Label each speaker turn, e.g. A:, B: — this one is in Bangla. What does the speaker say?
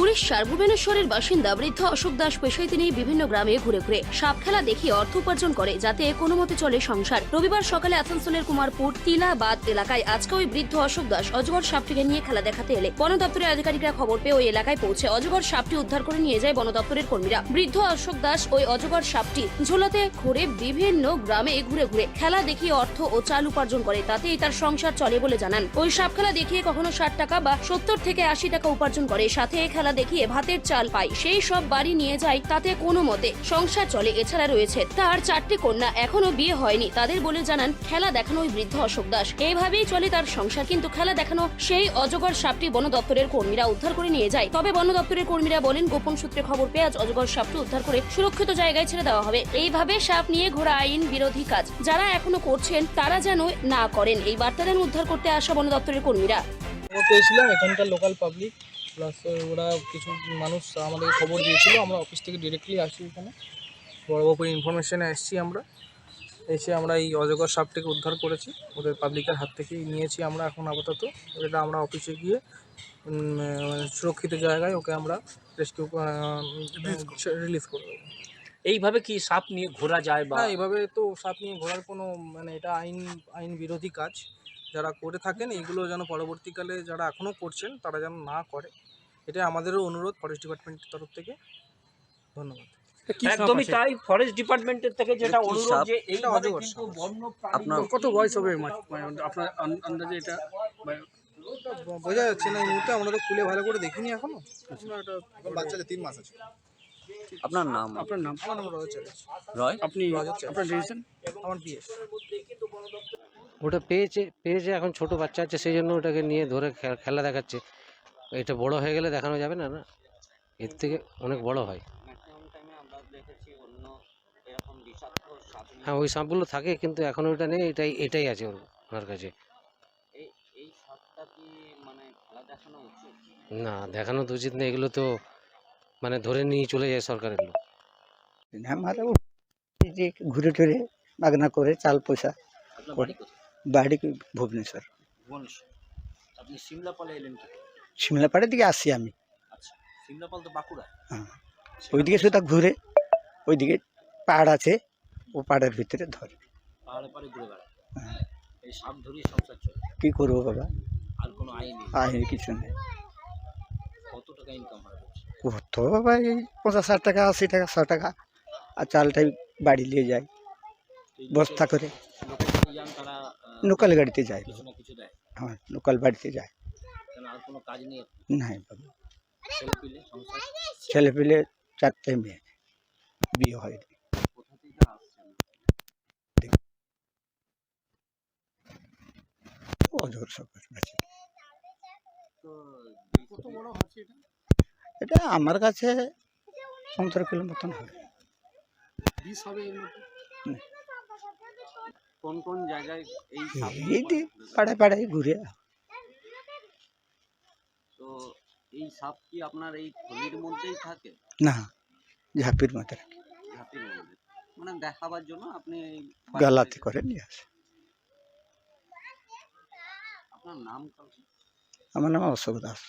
A: উড়িষ্যার ভুবনেশ্বরের বাসিন্দা বৃদ্ধ অশোক দাস পেশায় তিনি বিভিন্ন গ্রামে ঘুরে ঘুরে সাপ খেলা দেখিয়ে অর্থ উপার্জন করে যাতে কোনো মতে চলে সংসার। রবিবার সকালে আসানসোলের কুমারপুর, তিলাবাদ এলাকায় আজকে ওই বৃদ্ধ অশোক দাস অজগর সাপটিকে নিয়ে খেলা দেখাতে এলে বন দপ্তরের আধিকারিকরা খবর পেয়ে ওই এলাকায় পৌঁছে অজগর সাপটি উদ্ধার করে নিয়ে যায় বন দপ্তরের কর্মীরা। বৃদ্ধ অশোক দাস ওই অজগর সাপটি ঝোলাতে ঘুরে বিভিন্ন গ্রামে ঘুরে ঘুরে খেলা দেখিয়ে অর্থ ও চাল উপার্জন করে, তাতেই তার সংসার চলে বলে জানান। ওই সাপ খেলা দেখিয়ে কখনো ষাট টাকা বা সত্তর থেকে আশি টাকা উপার্জন করে, সাথে এই খেলা দেখিয়ে ভাতের চাল পায় সেই সব বাড়ি নিয়ে যায় তাতে কোনো মতে। সংসার চলে, এছাড়া রয়েছে। তার চারটি কন্যা, এখনও বিয়ে হয়নি। তাদের বলে জানান, খেলা দেখানো ওই বৃদ্ধ অশোক দাস। এইভাবেই চলে তার সংসার, কিন্তু খেলা দেখানো সেই অজগর সাপটি বন দপ্তরের কর্মীরা উদ্ধার করে নিয়ে যায়। তবে বন দপ্তরের কর্মীরা বলেন, গোপন সূত্রে খবর পেয়ে আজ অজগর সাপটি উদ্ধার করে সুরক্ষিত জায়গায় ছেড়ে দেওয়া হবে। এইভাবে সাপ নিয়ে ঘোরা আইন বিরোধী কাজ। যারা এখনও করছেন, তারা যেন না করেন। এই বার্তা দেন উদ্ধার করতে আসা বন দপ্তরের কর্মীরা।
B: পেয়েছিলাম এখানকার লোকাল পাবলিক প্লাস ওরা কিছু মানুষ আমাদের খবর দিয়েছিল আমরা অফিস থেকে ডিরেক্টলি আসি এখানে। বড়বাবুর ইনফরমেশনে এসেছি আমরা। এসে আমরা এই অজগর সাপটিকে উদ্ধার করেছি। ওদের পাবলিকের হাত থেকেই নিয়েছি আমরা এখন আপাতত। এটা আমরা অফিসে গিয়ে সুরক্ষিত জায়গায় ওকে আমরা রেস্কিউ রিলিজ করে দেবো
C: এইভাবে কি সাপ নিয়ে ঘোরা যায় বা
B: এইভাবে তো সাপ নিয়ে ঘোরার কোনো মানে এটা আইন আইন বিরোধী কাজ। যারা করে থাকেন এগুলো যেন পরবর্তীকালে যারা এখনও করছেন তারা যেন না করে। এটা আমাদেরও অনুরোধ ফরেস্ট ডিপার্টমেন্টের তরফ থেকে। ধন্যবাদ।
C: একদমই তাই ফরেস্ট ডিপার্টমেন্টের থেকে যেটা অনুরোধ যে
B: এটা
C: কিন্তু বন্য
D: আপনার
E: কত বয়স হবে মানে আপনার আন্দাজে এটা
B: বোঝা যাচ্ছে না এই মুহূর্তে আমরা তো খুলে ভালো করে দেখিনি এখনও।
F: বাচ্চাদের তিন মাস আছে।
D: আপনার নাম?
E: আপনার নাম?
B: আমার নাম রয়েছে
D: রয়?
E: আপনি আপনার
B: আমার
G: ওটা পেয়েছে পেয়েছে এখন ছোট বাচ্চা আছে সেই জন্য ওটাকে নিয়ে ধরে খে- খেলা দেখাচ্ছে। এটা বড় হয়ে গেলে দেখানো যাবে না না? এর থেকে অনেক বড় হয়। হ্যাঁ ওই সাপগুলো থাকে কিন্তু এখন ওটা নেই এটাই এটাই আছে ওর ওনার কাছে। না দেখানো তো উচিত না এগুলো তো মানে ধরে নিয়ে চলে যায় সরকারের লোক।
H: ঘুরে টুরে মাগনা করে চাল পয়সা করে।
C: বাড়ি কোথায়?
H: বাড়ি ভুবনেশ্বর।
C: আপনি সিমলাপালে এলেন কি?
H: দিকে আসি আমি।
C: আচ্ছা সিমলাপাল তো বাঁকুড়া
H: হ্যাঁ। ওইদিকে শুধু ঘুরে ওইদিকে পাহাড় আছে ও পাহাড়ের ভিতরে ধরে।
C: পাহাড়ে পাড়ে ঘুরে বেড়ায়।
H: হ্যাঁ।
C: এই সাপ ধরিয়ে সংসার চলে।
H: কি করব বাবা?
C: আর কোনো আইন নেই।
H: আয় কিছু নেই।
C: কত টাকা ইনকাম হয়
H: কত বাবা এই পঞ্চাশ ষাট টাকা আশি টাকা ছ টাকা। আর চালটাই বাড়ি নিয়ে যায়। বস্তা করে।
C: লোকে যারা যান তারা আহ,
H: লোকাল গাড়িতে যায়
C: কিছু না কিছু দেয়
H: হ্যাঁ লোকাল বাড়িতে যায়
C: কেন আর কোনো কাজ নেই
H: নাই বাবা
C: ছেলে পিলে সংসার
H: ছেলে পেলে চারটে মেয়ে বিয়ে হয়নি
C: কোথা থেকে তারা আসছেন
H: অজর সব আছে
C: তো
E: কত বড় হচ্ছে এটা
H: এটা আমার কাছে পনেরো কিলো মতন হবে
E: বিষ হবে এর মধ্যে
C: কোন কোন জায়গায় এই
H: পাড়ায় পাড়ায় ঘুরে
C: তো এই সাপ কি আপনার এই থলির মধ্যেই থাকে?
H: না ঝাঁপির মতো রাখি
C: ঝাঁপির মধ্যে। মানে দেখাবার জন্য আপনি
H: গালাতে করে নিয়ে আসে।
C: আপনার নাম
H: আমার নাম অশোক দাস।